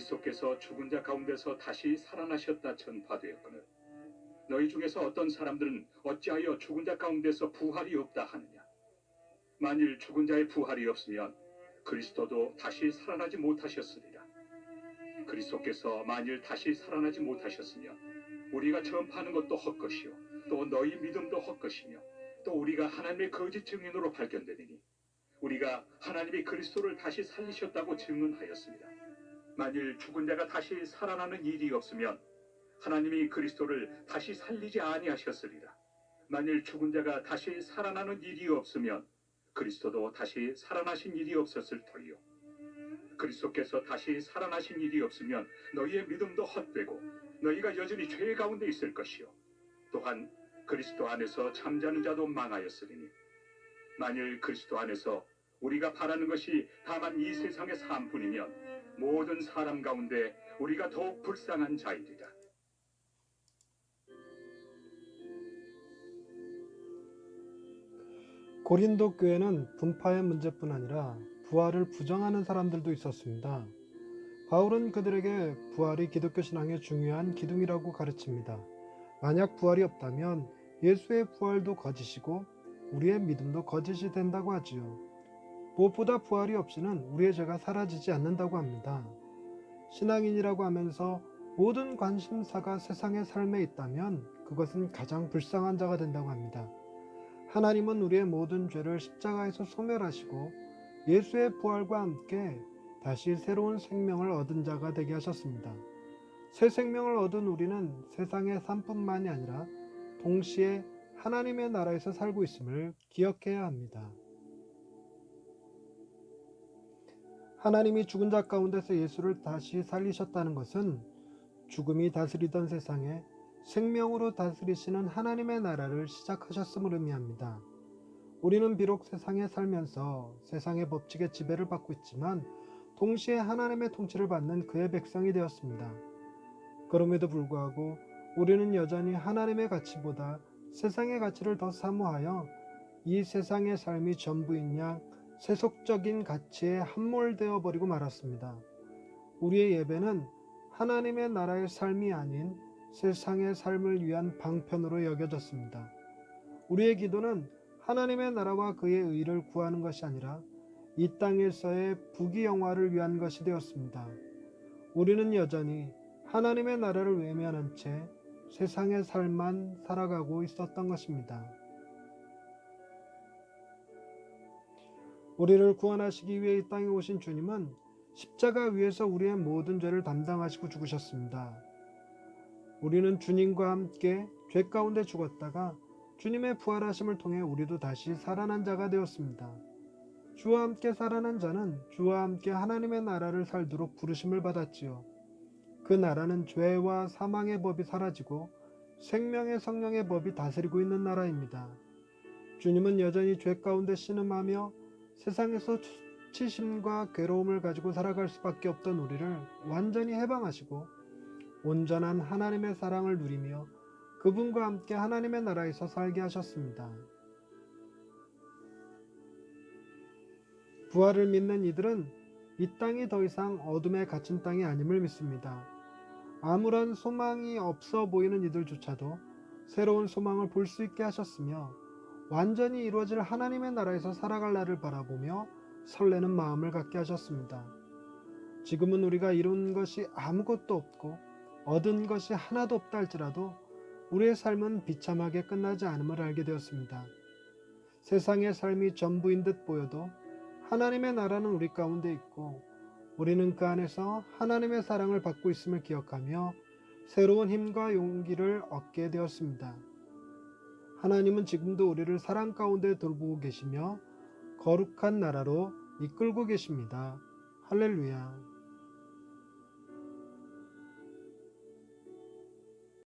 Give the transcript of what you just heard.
그리스도께서 죽은 자 가운데서 다시 살아나셨다 전파되었거늘. 너희 중에서 어떤 사람들은 어찌하여 죽은 자 가운데서 부활이 없다 하느냐? 만일 죽은 자의 부활이 없으면 그리스도도 다시 살아나지 못하셨으리라. 그리스도께서 만일 다시 살아나지 못하셨으면 우리가 전파하는 것도 헛것이요 또 너희 믿음도 헛것이며 또 우리가 하나님의 거짓 증인으로 발견되리니 우리가 하나님이 그리스도를 다시 살리셨다고 증언하였습니다. 만일 죽은 자가 다시 살아나는 일이 없으면 하나님이 그리스도를 다시 살리지 아니하셨으리라. 만일 죽은 자가 다시 살아나는 일이 없으면 그리스도도 다시 살아나신 일이 없었을 터이요. 그리스도께서 다시 살아나신 일이 없으면 너희의 믿음도 헛되고 너희가 여전히 죄 가운데 있을 것이요. 또한 그리스도 안에서 잠자는 자도 망하였으리니 만일 그리스도 안에서 우리가 바라는 것이 다만 이 세상의 삶뿐이면 모든 사람 가운데 우리가 더욱 불쌍한 자이리라. 고린도 교회는 분파의 문제뿐 아니라 부활을 부정하는 사람들도 있었습니다. 바울은 그들에게 부활이 기독교 신앙의 중요한 기둥이라고 가르칩니다. 만약 부활이 없다면 예수의 부활도 거짓이고 우리의 믿음도 거짓이 된다고 하지요. 무엇보다 부활이 없이는 우리의 죄가 사라지지 않는다고 합니다. 신앙인이라고 하면서 모든 관심사가 세상의 삶에 있다면 그것은 가장 불쌍한 자가 된다고 합니다. 하나님은 우리의 모든 죄를 십자가에서 소멸하시고 예수의 부활과 함께 다시 새로운 생명을 얻은 자가 되게 하셨습니다. 새 생명을 얻은 우리는 세상의 삶뿐만이 아니라 동시에 하나님의 나라에서 살고 있음을 기억해야 합니다. 하나님이 죽은 자 가운데서 예수를 다시 살리셨다는 것은 죽음이 다스리던 세상에 생명으로 다스리시는 하나님의 나라를 시작하셨음을 의미합니다. 우리는 비록 세상에 살면서 세상의 법칙의 지배를 받고 있지만 동시에 하나님의 통치를 받는 그의 백성이 되었습니다. 그럼에도 불구하고 우리는 여전히 하나님의 가치보다 세상의 가치를 더 사모하여 이 세상의 삶이 전부인 양 세속적인 가치에 함몰되어 버리고 말았습니다. 우리의 예배는 하나님의 나라의 삶이 아닌 세상의 삶을 위한 방편으로 여겨졌습니다. 우리의 기도는 하나님의 나라와 그의 의를 구하는 것이 아니라 이 땅에서의 부귀영화를 위한 것이 되었습니다. 우리는 여전히 하나님의 나라를 외면한 채 세상의 삶만 살아가고 있었던 것입니다. 우리를 구원하시기 위해 이 땅에 오신 주님은 십자가 위에서 우리의 모든 죄를 담당하시고 죽으셨습니다. 우리는 주님과 함께 죄 가운데 죽었다가 주님의 부활하심을 통해 우리도 다시 살아난 자가 되었습니다. 주와 함께 살아난 자는 주와 함께 하나님의 나라를 살도록 부르심을 받았지요. 그 나라는 죄와 사망의 법이 사라지고 생명의 성령의 법이 다스리고 있는 나라입니다. 주님은 여전히 죄 가운데 신음하며 세상에서 수치심과 괴로움을 가지고 살아갈 수밖에 없던 우리를 완전히 해방하시고 온전한 하나님의 사랑을 누리며 그분과 함께 하나님의 나라에서 살게 하셨습니다. 부활을 믿는 이들은 이 땅이 더 이상 어둠에 갇힌 땅이 아님을 믿습니다. 아무런 소망이 없어 보이는 이들조차도 새로운 소망을 볼 수 있게 하셨으며 완전히 이루어질 하나님의 나라에서 살아갈 날을 바라보며 설레는 마음을 갖게 하셨습니다. 지금은 우리가 이룬 것이 아무것도 없고 얻은 것이 하나도 없다 할지라도 우리의 삶은 비참하게 끝나지 않음을 알게 되었습니다. 세상의 삶이 전부인 듯 보여도 하나님의 나라는 우리 가운데 있고 우리는 그 안에서 하나님의 사랑을 받고 있음을 기억하며 새로운 힘과 용기를 얻게 되었습니다. 하나님은 지금도 우리를 사랑 가운데 돌보고 계시며 거룩한 나라로 이끌고 계십니다. 할렐루야.